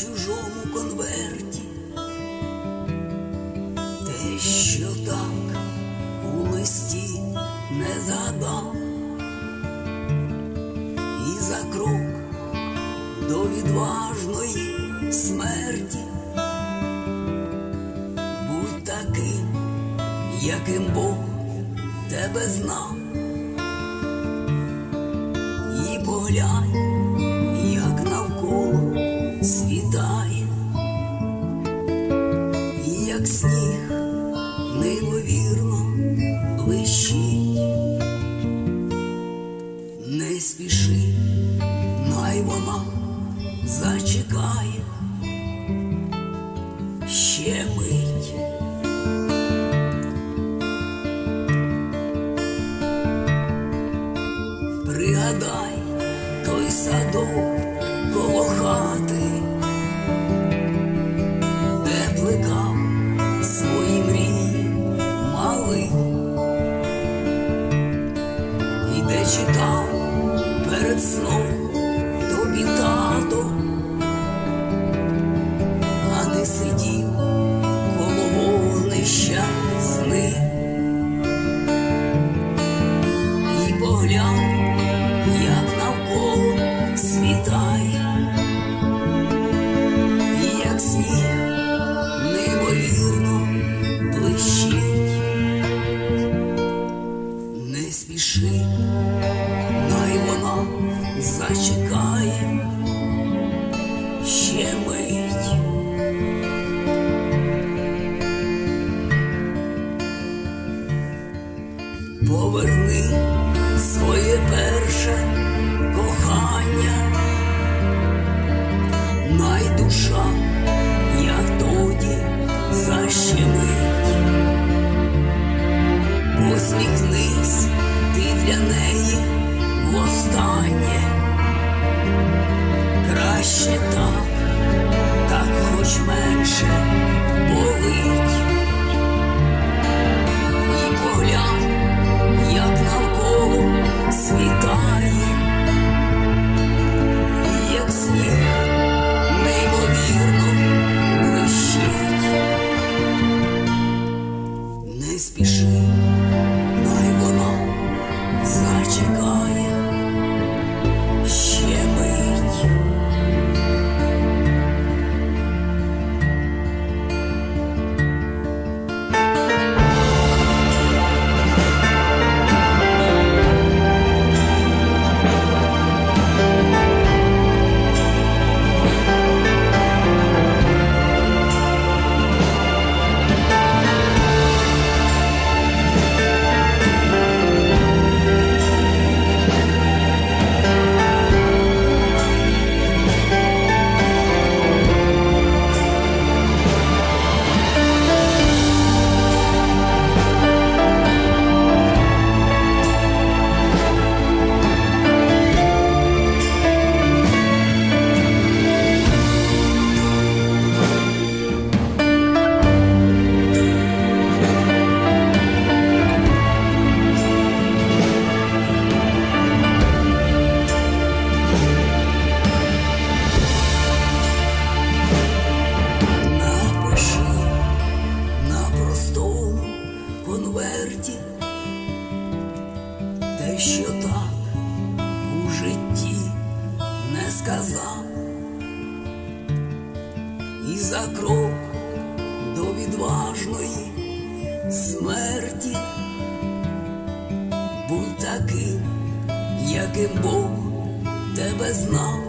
чужому конверті, те, що так у листі не задав і за крок до відважної смерті, будь таким, яким Бог тебе знав, і поглянь. Спіши, най вона зачекає ще мить. Пригадай той садок коло хати, де плекав свої мрії малий, і де читав перед сном. Тобі тато, а ти сидів спіши, най вона зачекає ще мить. Так, так хоч менше житті не сказав, і за крок до відважної смерті будь таким, яким Бог тебе знав.